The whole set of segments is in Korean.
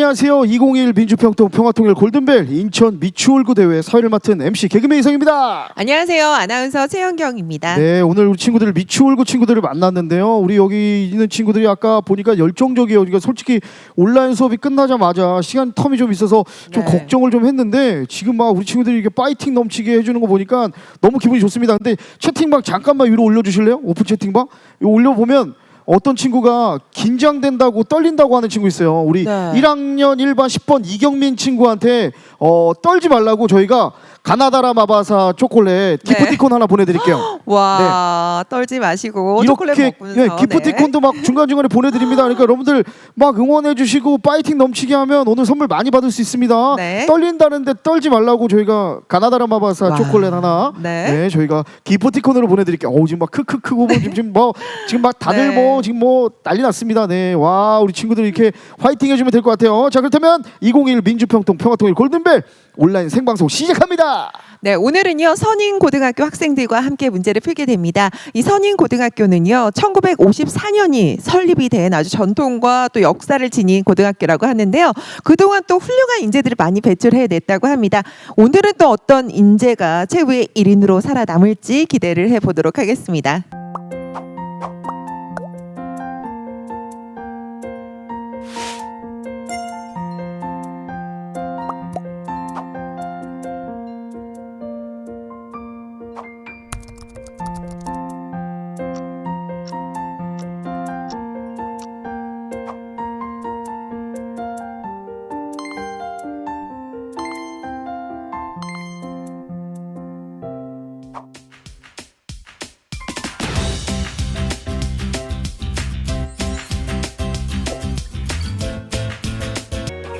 안녕하세요. 2021 민주평통 평화통일 골든벨 인천 미추홀구 대회 사회를 맡은 MC 개그맨 이성입니다. 안녕하세요. 아나운서 최현경입니다. 네, 오늘 우리 친구들 미추홀구 친구들을 만났는데요. 우리 여기 있는 친구들이 아까 보니까 열정적이에요. 그러니까 솔직히 온라인 수업이 끝나자마자 시간 텀이 좀 있어서 좀 네. 걱정을 좀 했는데 지금 막 우리 친구들이 이렇게 파이팅 넘치게 해주는 거 보니까 너무 기분이 좋습니다. 근데 채팅방 잠깐만 위로 올려주실래요? 오픈 채팅방 이거 올려보면 어떤 친구가 긴장된다고 떨린다고 하는 친구 있어요. 우리 네. 1학년 1반 10번 이경민 친구한테 어, 떨지 말라고 저희가 가나다라 마바사 초콜릿 네. 기프티콘 하나 보내드릴게요. 와 떨지 마시고 초콜릿 네. 이렇게 먹으면서 예, 기프티콘도 막 중간 중간에 보내드립니다. 그러니까 여러분들 막 응원해주시고 파이팅 넘치게 하면 오늘 선물 많이 받을 수 있습니다. 네. 떨린다는데 떨지 말라고 저희가 가나다라 마바사 와. 초콜릿 하나 네. 네. 저희가 기프티콘으로 보내드릴게요. 어우 지금 막 크크크고 뭐 지금 지금 뭐 지금 막 다들 네. 뭐 지금 뭐 난리 났습니다. 네, 와 우리 친구들 이렇게 화이팅 해주면 될 것 같아요. 자 그렇다면 2021 민주평통 평화통일 골든벨 온라인 생방송 시작합니다. 네, 오늘은요 선인 고등학교 학생들과 함께 문제를 풀게 됩니다. 이 선인 고등학교는요 1954년이 설립이 된 아주 전통과 또 역사를 지닌 고등학교라고 하는데요. 그동안 또 훌륭한 인재들을 많이 배출해냈다고 합니다. 오늘은 또 어떤 인재가 최후의 1인으로 살아남을지 기대를 해보도록 하겠습니다.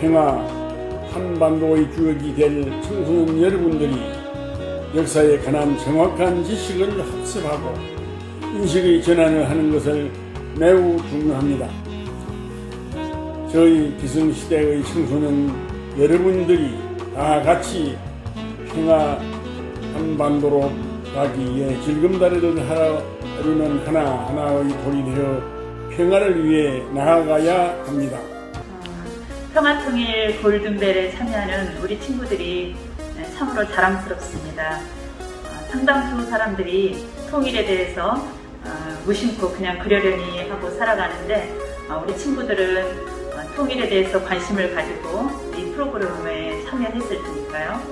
평화 한반도의 주역이 될 청소년 여러분들이 역사에 관한 정확한 지식을 학습하고 인식의 전환을 하는 것을 매우 중요합니다. 저희 기성시대의 청소년 여러분들이 다 같이 평화 한반도로 가기 위해 질금다리를 하루는 하나하나의 돌이 되어 평화를 위해 나아가야 합니다. 평화통일 골든벨에 참여하는 우리 친구들이 참으로 자랑스럽습니다. 어, 상당수 사람들이 통일에 대해서 어, 무심코 그냥 그러려니 하고 살아가는데 어, 우리 친구들은 어, 통일에 대해서 관심을 가지고 이 프로그램에 참여했을 테니까요.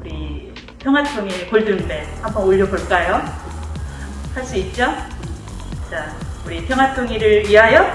우리 평화통일 골든벨 한번 올려볼까요? 할 수 있죠? 자, 우리 평화통일을 위하여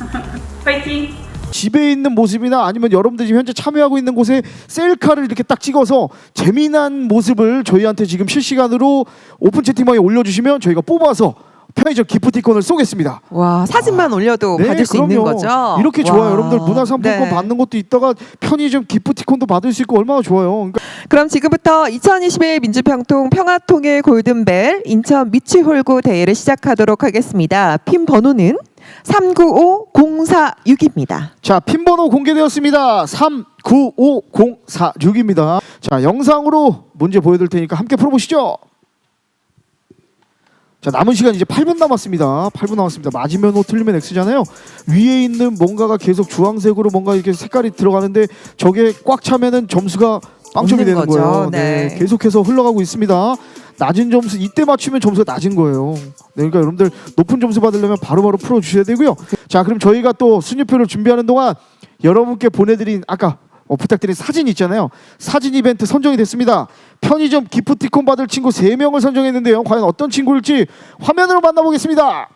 파이팅! 집에 있는 모습이나 아니면 여러분들이 지금 현재 참여하고 있는 곳에 셀카를 이렇게 딱 찍어서 재미난 모습을 저희한테 지금 실시간으로 오픈 채팅방에 올려주시면 저희가 뽑아서 편의점 기프티콘을 쏘겠습니다. 와 사진만 올려도 받을 수 있는 네, 그럼요. 거죠? 이렇게 와. 좋아요. 여러분들 문화상품권 네. 받는 것도 있다가 편의점 기프티콘도 받을 수 있고 얼마나 좋아요. 그러니까 그럼 지금부터 2021 민주평통 평화통일 골든벨 인천 미추홀구 대회를 시작하도록 하겠습니다. 핀 번호는 395046입니다. 자, 핀 번호 공개되었습니다. 395046입니다. 자, 영상으로 문제 보여드릴 테니까 함께 풀어보시죠. 자, 남은 시간 이제 8분 남았습니다. 8분 남았습니다. 맞으면 O, 틀리면 X잖아요. 위에 있는 뭔가가 계속 주황색으로 뭔가 이렇게 색깔이 들어가는데 저게 꽉 차면은 점수가 빵점이 되는 거죠. 거예요. 네. 네. 계속해서 흘러가고 있습니다. 낮은 점수 이때 맞추면 점수가 낮은 거예요. 네, 그러니까 여러분들 높은 점수 받으려면 바로바로 풀어 주셔야 되고요. 자, 그럼 저희가 또 순위표를 준비하는 동안 여러분께 보내드린 아까 어, 부탁드린 사진 있잖아요. 사진 이벤트 선정이 됐습니다. 편의점 기프티콘 받을 친구 3명을 선정했는데요. 과연 어떤 친구일지 화면으로 만나보겠습니다.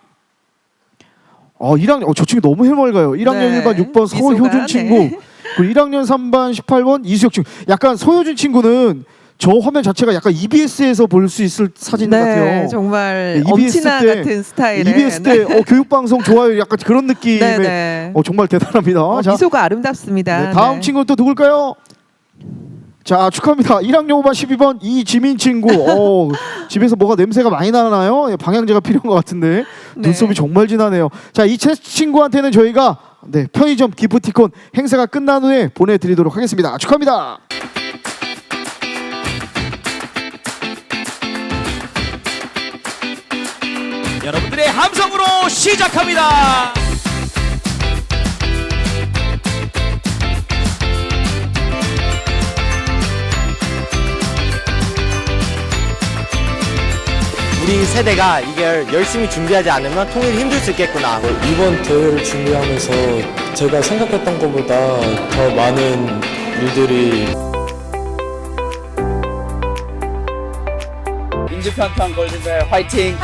어, 1학년, 어, 저 친구 너무 해맑아요. 1학년 네, 1반 6번 서효준 미소가, 친구. 네. 그리고 1학년 3반 18번 이수혁 친구. 약간 서효준 친구는 저 화면 자체가 약간 EBS에서 볼 수 있을 사진 네, 같아요. 정말 네, EBS 엄친아 때- 같은 스타일의 EBS 때 어, 교육방송 좋아요. 약간 그런 느낌의 네, 네. 어, 정말 대단합니다. 어, 자, 미소가 아름답습니다. 네, 다음 네. 친구는 또 누굴까요? 자 축하합니다. 1학년 5반 12번 이지민 친구. 어, 집에서 뭐가 냄새가 많이 나나요? 예, 방향제가 필요한 것 같은데 네. 눈썹이 정말 진하네요. 자이 친구한테는 저희가 네, 편의점 기프티콘 행사가 끝난 후에 보내드리도록 하겠습니다. 축하합니다. 여러분들의 함성으로 시작합니다. 우리 세대가 이걸 열심히 준비하지 않으면 통일이 힘들 수 있겠구나. 이번 대회를 준비하면서 제가 생각했던 것보다 더 많은 일들이 민주평통 골든벨 화이팅!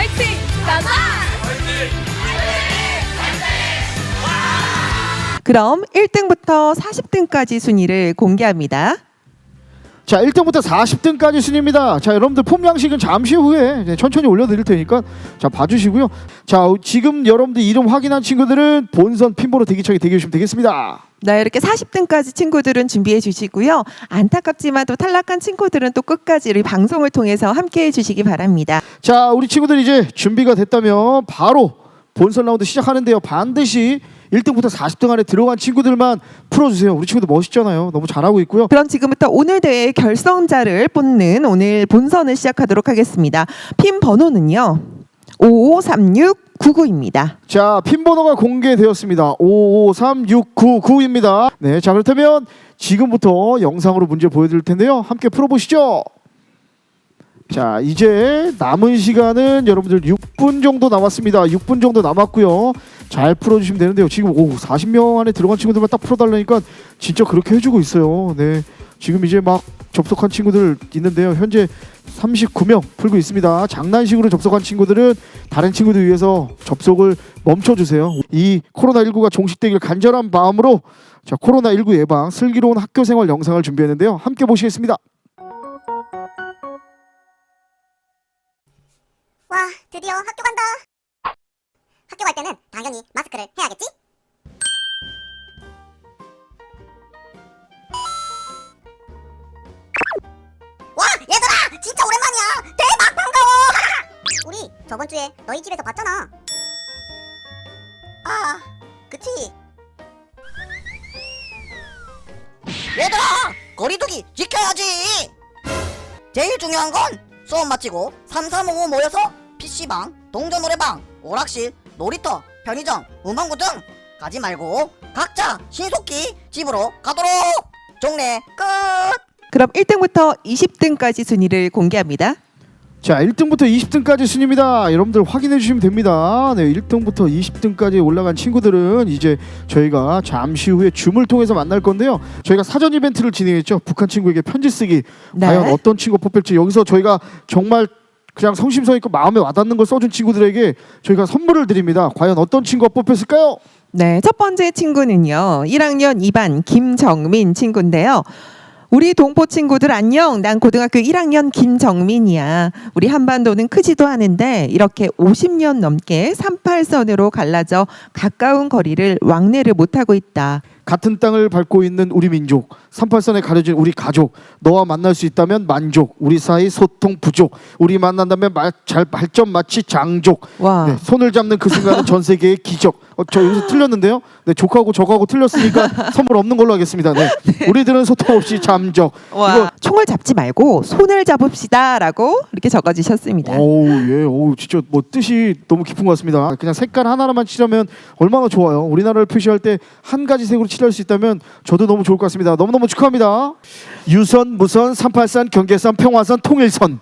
그럼 1등부터 40등까지 순위를 공개합니다. 자 1등부터 40등까지 순입니다. 자 여러분들 폼 양식은 잠시 후에 천천히 올려드릴 테니까 자 봐주시고요. 자 지금 여러분들 이름 확인한 친구들은 본선 핀보로 대기창에 대기해 주시면 되겠습니다. 네, 이렇게 40등까지 친구들은 준비해 주시고요. 안타깝지만 또 탈락한 친구들은 또 끝까지 우리 방송을 통해서 함께 해 주시기 바랍니다. 자 우리 친구들 이제 준비가 됐다면 바로 본선 라운드 시작하는데요. 반드시 1등부터 40등 안에 들어간 친구들만 풀어주세요. 우리 친구들 멋있잖아요. 너무 잘하고 있고요. 그럼 지금부터 오늘 대회 결성자를 뽑는 오늘 본선을 시작하도록 하겠습니다. 핀 번호는요. 553699입니다. 자, 핀 번호가 공개되었습니다. 553699입니다. 네, 자 그렇다면 지금부터 영상으로 문제 보여드릴 텐데요. 함께 풀어보시죠. 자, 이제 남은 시간은 여러분들 6분 정도 남았습니다. 6분 정도 남았고요. 잘 풀어주시면 되는데요. 지금 오 40명 안에 들어간 친구들만 딱 풀어달라니까 진짜 그렇게 해주고 있어요. 네, 지금 이제 막 접속한 친구들 있는데요. 현재 39명 풀고 있습니다. 장난식으로 접속한 친구들은 다른 친구들 위해서 접속을 멈춰주세요. 이 코로나19가 종식되길 간절한 마음으로 자 코로나19 예방 슬기로운 학교 생활 영상을 준비했는데요. 함께 보시겠습니다. 와, 드디어 학교 간다. 학교 갈 때는 당연히 마스크를 해야겠지? 와, 얘들아! 진짜 오랜만이야! 대박 반가워! 우리 저번 주에 너희 집에서 봤잖아. 아, 그치? 얘들아 거리두기 지켜야지 제일 중요한 건 수업 마치고 3355 모여서 PC방, 동전 노래방, 오락실, 놀이터, 편의점, 문방구 등 가지 말고 각자 신속히 집으로 가도록 종례 끝 그럼 1등부터 20등까지 순위를 공개합니다. 자 1등부터 20등까지 순입니다. 여러분들 확인해 주시면 됩니다. 네 1등부터 20등까지 올라간 친구들은 이제 저희가 잠시 후에 줌을 통해서 만날 건데요. 저희가 사전 이벤트를 진행했죠. 북한 친구에게 편지 쓰기 네. 과연 어떤 친구가 뽑힐지 여기서 저희가 정말 그냥 성심성 있고 마음에 와닿는 걸 써준 친구들에게 저희가 선물을 드립니다. 과연 어떤 친구가 뽑혔을까요? 네, 첫 번째 친구는요. 1학년 2반 김정민 친구인데요. 우리 동포 친구들 안녕. 난 고등학교 1학년 김정민이야. 우리 한반도는 크지도 않은데 이렇게 50년 넘게 38선으로 갈라져 가까운 거리를 왕래를 못하고 있다. 같은 땅을 밟고 있는 우리 민족, 38선에 가려진 우리 가족, 너와 만날 수 있다면 만족, 우리 사이 소통 부족, 우리 만난다면 말, 잘 발전 마치 장족. 와. 네, 손을 잡는 그 순간은 전 세계의 기적. 어, 저 여기서 틀렸는데요. 네, 족하고 저하고 틀렸으니까 선물 없는 걸로 하겠습니다. 네. 우리들은 소통 없이 잠적. 와. 이거 총을 잡지 말고 손을 잡읍시다라고 이렇게 적어 주셨습니다. 어우 예, 어우 진짜 뭐 뜻이 너무 깊은 것 같습니다. 그냥 색깔 하나만 칠하면 얼마나 좋아요. 우리나라를 표시할 때 한 가지 색으로 칠할 수 있다면 저도 너무 좋을 것 같습니다. 너무 너무 축하합니다. 유선, 무선, 383, 경계선, 평화선, 통일선.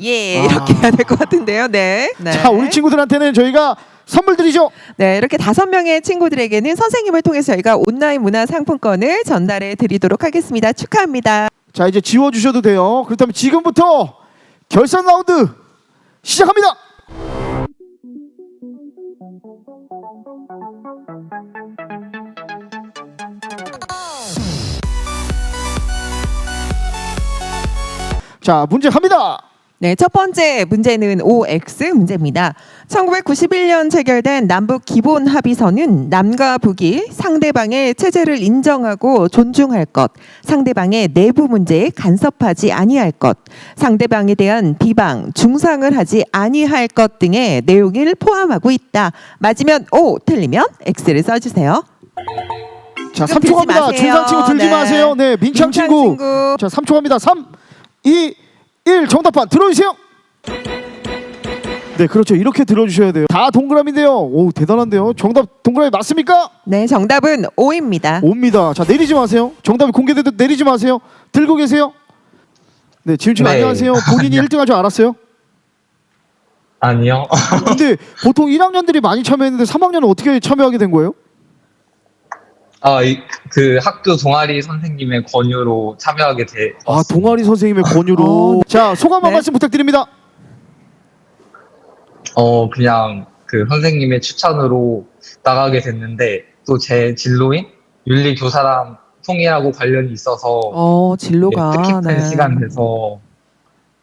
예, 아. 이렇게 해야 될 것 같은데요. 네. 네. 자, 우리 친구들한테는 저희가 선물 드리죠. 네, 이렇게 다섯 명의 친구들에게는 선생님을 통해서 저희가 온라인 문화 상품권을 전달해 드리도록 하겠습니다. 축하합니다. 자, 이제 지워 주셔도 돼요. 그렇다면 지금부터 결선 라운드 시작합니다. 자, 문제 갑니다. 네, 첫 번째 문제는 OX 문제입니다. 1991년 체결된 남북 기본 합의서는 남과 북이 상대방의 체제를 인정하고 존중할 것, 상대방의 내부 문제에 간섭하지 아니할 것, 상대방에 대한 비방, 중상을 하지 아니할 것 등의 내용을 포함하고 있다. 맞으면 O, 틀리면 X를 써주세요. 자, 이거 3초 들지 갑니다. 마세요. 중상 친구 들지 네. 마세요. 네, 민창 민창 친구. 친구. 자, 3초 갑니다. 3 2 1 정답판 들어주세요. 네, 그렇죠. 이렇게 들어주셔야 돼요. 다 동그라미인데요. 오, 대단한데요. 정답 동그라미 맞습니까? 네, 정답은 O입니다. 옵니다. 자, 내리지 마세요. 정답이 공개돼도 내리지 마세요. 들고 계세요. 네, 지훈 씨 네. 안녕하세요. 본인이 1등 할 줄 알았어요? 아니요. 근데 보통 1학년들이 많이 참여했는데 3학년은 어떻게 참여하게 된 거예요? 아, 이- 그 학교 동아리 선생님의 권유로 참여하게 돼. 아 동아리 선생님의 권유로. 어, 자 소감 한 네. 말씀 부탁드립니다. 어, 그냥 그 선생님의 추천으로 나가게 됐는데 또 제 진로인 윤리 교사랑 통일하고 관련이 있어서 어, 진로가 예, 뜻깊은 시간 돼서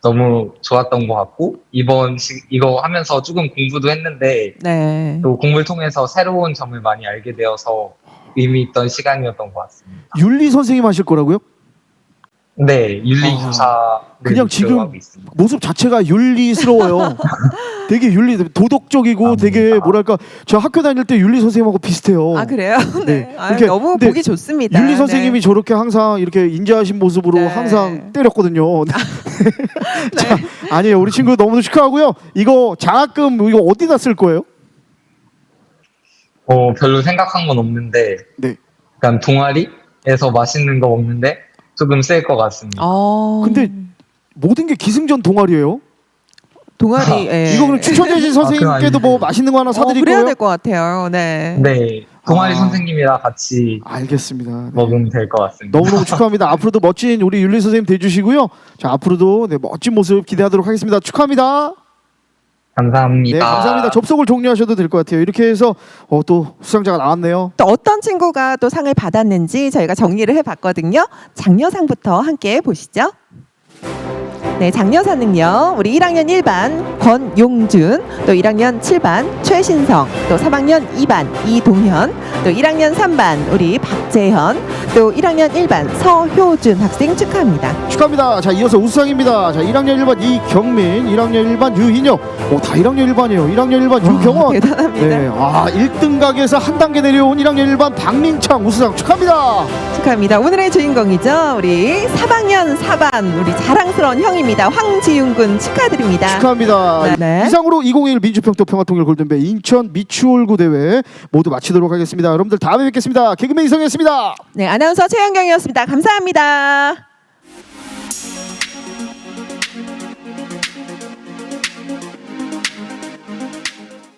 너무 좋았던 것 같고 이번 시, 이거 하면서 조금 공부도 했는데 네. 또 공부를 통해서 새로운 점을 많이 알게 되어서 의미 있던 시간이었던 것 같습니다. 윤리 선생님 하실 거라고요? 네, 윤리 아, 교사 그냥 지금. 모습 자체가 윤리스러워요. 되게 윤리 도덕적이고 되게 뭐랄까 저 학교 다닐 때 윤리 선생님하고 비슷해요. 아 그래요? 네. 네. 아유, 이렇게- 너무 보기 좋습니다. 윤리 선생님이 저렇게 항상 이렇게 인자하신 모습으로 네. 항상 때렸거든요. 자, 아니에요. 우리 친구 너무도 축하하고요. 이거 장학금 이거 어디다 쓸 거예요? 어, 별로 생각한 건 없는데 네. 약간 동아리에서 맛있는 거 먹는데 조금 쓸것 같습니다. 어. 근데 모든 게 기승전 동아리예요. 동아리 예. 이거 그럼 추천해주신 선생님께도 뭐 아니에요. 맛있는 거 하나 어, 사드릴 그래야 거예요? 될 것 같아요. 네. 네, 동아리 아. 선생님이랑 같이 알겠습니다. 네. 먹으면 될 것 같습니다. 너무너무 축하합니다. 앞으로도 멋진 우리 윤리 선생님 돼주시고요. 자 앞으로도 네, 멋진 모습 기대하도록 하겠습니다. 축하합니다. 감사합니다. 네 감사합니다. 접속을 종료하셔도 될 것 같아요. 이렇게 해서 어, 또 수상자가 나왔네요. 또 어떤 친구가 또 상을 받았는지 저희가 정리를 해봤거든요. 장려상부터 함께 보시죠. 네, 장려사는요. 우리 1학년 1반 권용준, 또 1학년 7반 최신성, 또 3학년 2반 이동현, 또 1학년 3반 우리 박재현, 또 1학년 1반 서효준 학생 축하합니다. 축하합니다. 자 이어서 우수상입니다. 자 1학년 1반 이경민, 1학년 1반 유인혁. 오, 다 1학년 1반이에요. 1학년 1반 유경원. 대단합니다. 네, 아 1등 가게에서 한 단계 내려온 1학년 1반 박민창 우수상 축하합니다. 축하합니다. 오늘의 주인공이죠. 우리 3학년 4반 우리 자랑스러운 형입니다. 황지윤 군 축하드립니다. 축하합니다. 네, 네. 이상으로 2021 민주평통 평화통일 골든벨 인천 미추홀구 대회 모두 마치도록 하겠습니다. 여러분들 다음에 뵙겠습니다. 개그맨 이성이었습니다. 네, 아나운서 최현경이었습니다. 감사합니다.